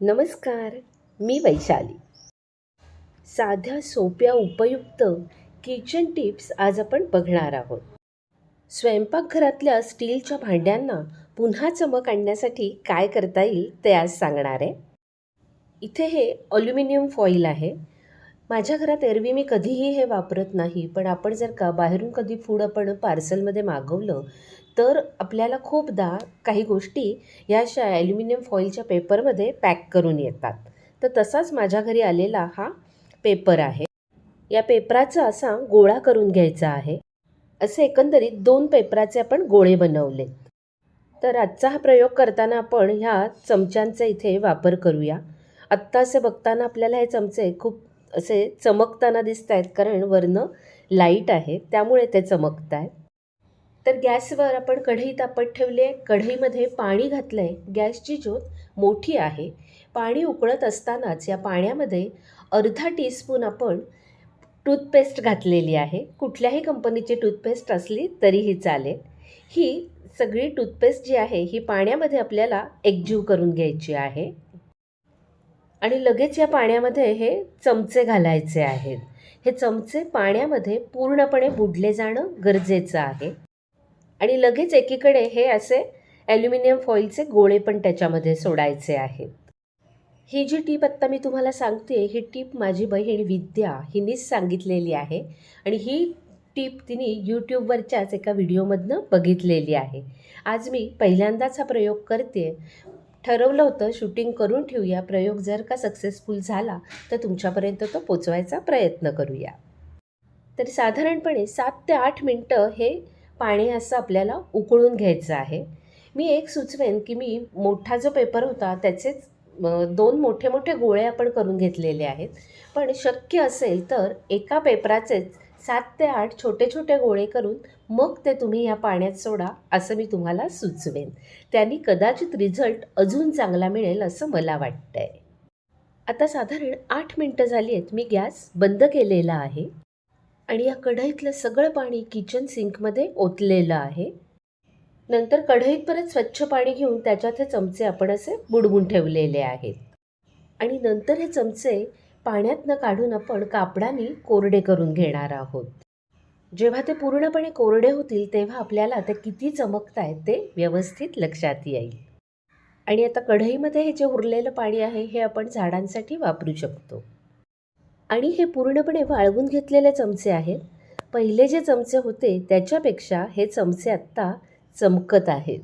नमस्कार मी वैशाली. साध्या सोप्या उपयुक्त किचन टिप्स आज आपण बघणार आहोत. स्वयंपाकघरातल्या स्टीलच्या भांड्यांना पुन्हा चमक आणण्यासाठी काय करता येईल ते आज सांगणार आहे. इथे हे अल्युमिनियम फॉईल आहे. माझ्या घरात एरवी मी कधीही हे वापरत नाही पण आपण जर का बाहेरून कधी फूड आपण पार्सलमध्ये मागवलं तर आपल्याला खूपदा काही गोष्टी ह्या अशा ॲल्युमिनियम फॉईलच्या पेपरमध्ये पॅक करून येतात. तर तसाच माझ्या घरी आलेला हा पेपर आहे. या पेपराचा असा गोळा करून घ्यायचा आहे. असे एकंदरीत दोन पेपराचे आपण गोळे बनवले तर आजचा हा प्रयोग करताना आपण ह्या चमच्यांचा इथे वापर करूया. आत्ता असे बघताना आपल्याला हे चमचे खूप असे चमकताना दिसत आहेत कारण वरनं लाइट आहे त्यामुळे ते चमकत आहेत तर गॅसवर आपण कढई तापत ठेवली आहे कढईमध्ये पाणी घातलं आहे गॅसची ज्योत मोठी आहे. पाणी उकळत असतानाच या पाण्यामध्ये अर्धा टीस्पून आपण टूथपेस्ट घातलेली आहे. कुठल्याही कंपनीची टूथपेस्ट असली तरीही चालेल. ही सगळी टूथपेस्ट जी आहे ही पाण्यामध्ये आपल्याला एकजीव करून घ्यायची आहे. आणि लगेच या पाण्यामध्ये हे चमचे घालायचे आहेत. हे चमचे पाण्यामध्ये पूर्णपणे बुडले जाणं गरजेचं आहे. आणि लगेच एकीकडे हे असे ॲल्युमिनियम फॉईलचे गोळे पण त्याच्यामध्ये सोडायचे आहेत. ही जी टीप आत्ता मी तुम्हाला सांगते ही टीप माझी बहीण विद्या हिनीच सांगितलेली आहे. आणि ही टीप तिने यूट्यूबवरच्याच एका व्हिडिओमधनं बघितलेली आहे. आज मी पहिल्यांदाच हा प्रयोग करते ठरवलं होतं शूटिंग करून ठेवूया. प्रयोग जर का सक्सेसफुल झाला तर तुमच्यापर्यंत तो पोचवायचा प्रयत्न करूया. तर साधारणपणे सात ते आठ मिनटं हे पाणी असं आपल्याला उकळून घ्यायचं आहे. मी एक सुचवेन की मी मोठा जो पेपर होता त्याचेच दोन मोठे मोठे गोळे आपण करून घेतलेले आहेत. पण शक्य असेल तर एका पेपराचेच सात ते आठ छोटे छोटे गोळे करून मग ते तुम्ही या पाण्यात सोडा असं मी तुम्हाला सुचवेन. त्यांनी कदाचित रिझल्ट अजून चांगला मिळेल असं मला वाटतं आहे आता साधारण आठ मिनटं झाली आहेत. मी गॅस बंद केलेला आहे आणि या कढईतलं सगळं पाणी किचन सिंकमध्ये ओतलेलं आहे. नंतर कढईत परत स्वच्छ पाणी घेऊन त्याच्यात हे चमचे आपण असे बुडवून ठेवलेले आहेत. आणि नंतर हे चमचे पाण्यातनं काढून आपण कापडाने कोरडे करून घेणार आहोत. जेव्हा ते पूर्णपणे कोरडे होतील तेव्हा आपल्याला ते किती चमकत आहेत ते व्यवस्थित लक्षात येईल. आणि आता कढईमध्ये हे जे उरलेलं पाणी आहे हे आपण झाडांसाठी वापरू शकतो. आणि हे पूर्णपणे वाळवून घेतलेले चमचे आहेत. पहिले जे चमचे होते त्याच्यापेक्षा हे चमचे आत्ता चमकत आहेत.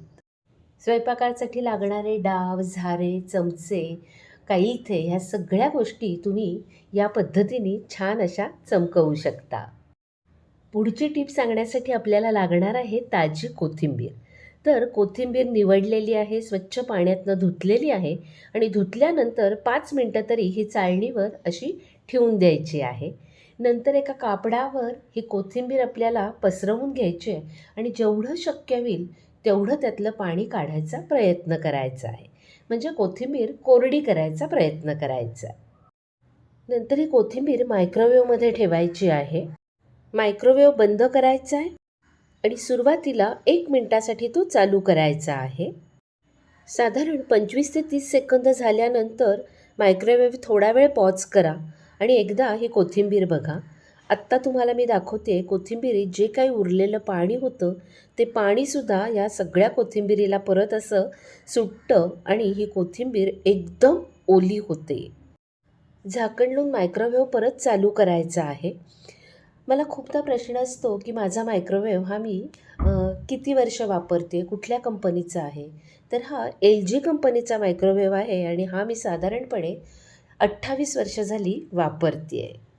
स्वयंपाकासाठी लागणारे डाव झारे चमचे काही इथे ह्या सगळ्या गोष्टी तुम्ही या पद्धतीने छान अशा चमकवू शकता. पुढची टीप सांगण्यासाठी आपल्याला लागणार आहे ताजी कोथिंबीर. तर कोथिंबीर निवडलेली आहे स्वच्छ पाण्यातनं धुतलेली आहे आणि धुतल्यानंतर पाच मिनटं तरी ही चाळणीवर अशी ठेवून द्यायची आहे. नंतर एका कापडावर ही कोथिंबीर आपल्याला पसरवून घ्यायची आहे आणि जेवढं शक्य होईल तेवढं त्यातलं पाणी काढायचा प्रयत्न करायचा आहे. म्हणजे कोथिंबीर कोरडी करायचा प्रयत्न करायचा. नंतर ही कोथिंबीर मायक्रोवेव्हमध्ये ठेवायची आहे. मायक्रोवेव्ह बंद करायचा आहे. आणि सुरुवातीला एक मिनटासाठी तो चालू करायचा आहे. साधारण पंचवीस ते तीस सेकंद झाल्यानंतर मायक्रोवेव्ह थोडा वेळ पॉज करा. आणि एकदा ही कोथिंबीर बघा. आत्ता तुम्हाला मी दाखवते कोथिंबिरीत जे काही उरलेलं पाणी होतं ते पाणीसुद्धा या सगळ्या कोथिंबिरीला परत असं सुटतं आणि ही कोथिंबीर एकदम ओली होते. झाकण लावून मायक्रोवेव्ह परत चालू करायचा आहे. मला खूपदा प्रश्न असतो की माझा मायक्रोवेव्ह हा मी किती वर्ष वापरते? कुठल्या कंपनीचा आहे? तर हा एल जी कंपनीचा मायक्रोवेव्ह आहे आणि हा मी साधारणपणे अठ्ठावीस वर्ष झाली वापरते आहे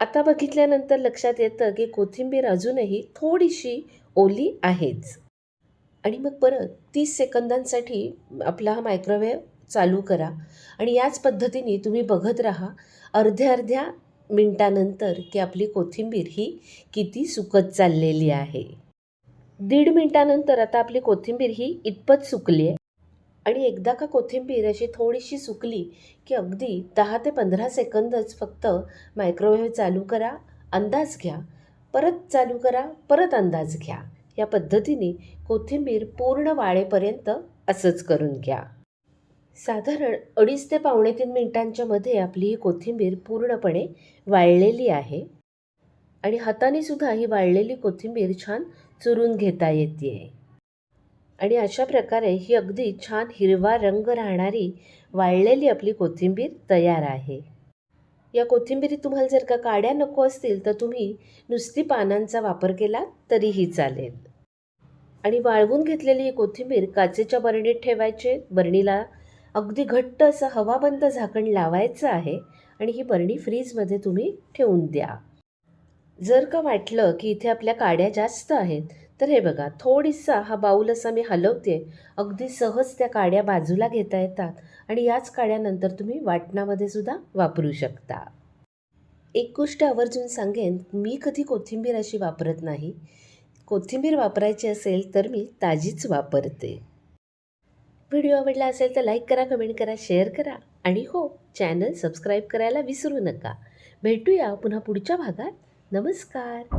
आता बघितल्यानंतर लक्षात येतं की कोथिंबीर अजूनही थोडीशी ओली आहेच. आणि मग परत तीस सेकंदांसाठी आपला हा मायक्रोवेव्ह चालू करा. आणि याच पद्धतीने तुम्ही बघत राहा अर्ध्या अर्ध्या मिनटानंतर की आपली कोथिंबीर ही किती सुकत चाललेली आहे. दीड मिनटानंतर आता आपली कोथिंबीर ही इतपत सुकली आहे आणि एकदा का कोथिंबीर अशी थोडीशी सुकली की अगदी दहा ते पंधरा सेकंदच फक्त मायक्रोवेव्ह चालू करा अंदाज घ्या. परत चालू करा परत अंदाज घ्या. या पद्धतीने कोथिंबीर पूर्ण वाळेपर्यंत असंच करून घ्या. साधारण अडीच ते पावणे तीन मिनिटांच्या मध्ये आपली ही कोथिंबीर पूर्णपणे वाळलेली आहे. आणि हाताने सुद्धा ही वाळलेली कोथिंबीर छान चुरून घेता येते आणि अशा प्रकारे ही अगदी छान हिरवा रंग राहणारी वाळलेली आपली कोथिंबीर तयार आहे. या कोथिंबिरीत तुम्हाला जर का काड्या नको असतील तर तुम्ही नुसती पानांचा वापर केला तरीही चालेल. आणि वाळवून घेतलेली ही कोथिंबीर काचेच्या बरणीत ठेवायचे. बरणीला अगदी घट्ट असं हवाबंद झाकण लावायचं आहे आणि ही बरणी फ्रीजमध्ये तुम्ही ठेवून द्या. जर का वाटलं की इथे आपल्या काड्या जास्त आहेत तर हे बघा थोडीसा हा बाऊल असा मी हलवते. अगदी सहज त्या काड्या बाजूला घेता येतात आणि याच काड्यानंतर तुम्ही वाटणामध्ये सुद्धा वापरू शकता. एक गोष्ट आवर्जून सांगेन मी कधी कोथिंबीर अशी वापरत नाही. कोथिंबीर वापरायची असेल तर मी ताजीच वापरते. व्हिडिओ आवडला असेल तर लाईक करा कमेंट करा शेअर करा आणि हो चॅनल सबस्क्राईब करायला विसरू नका. भेटूया पुन्हा पुढच्या भागात. नमस्कार!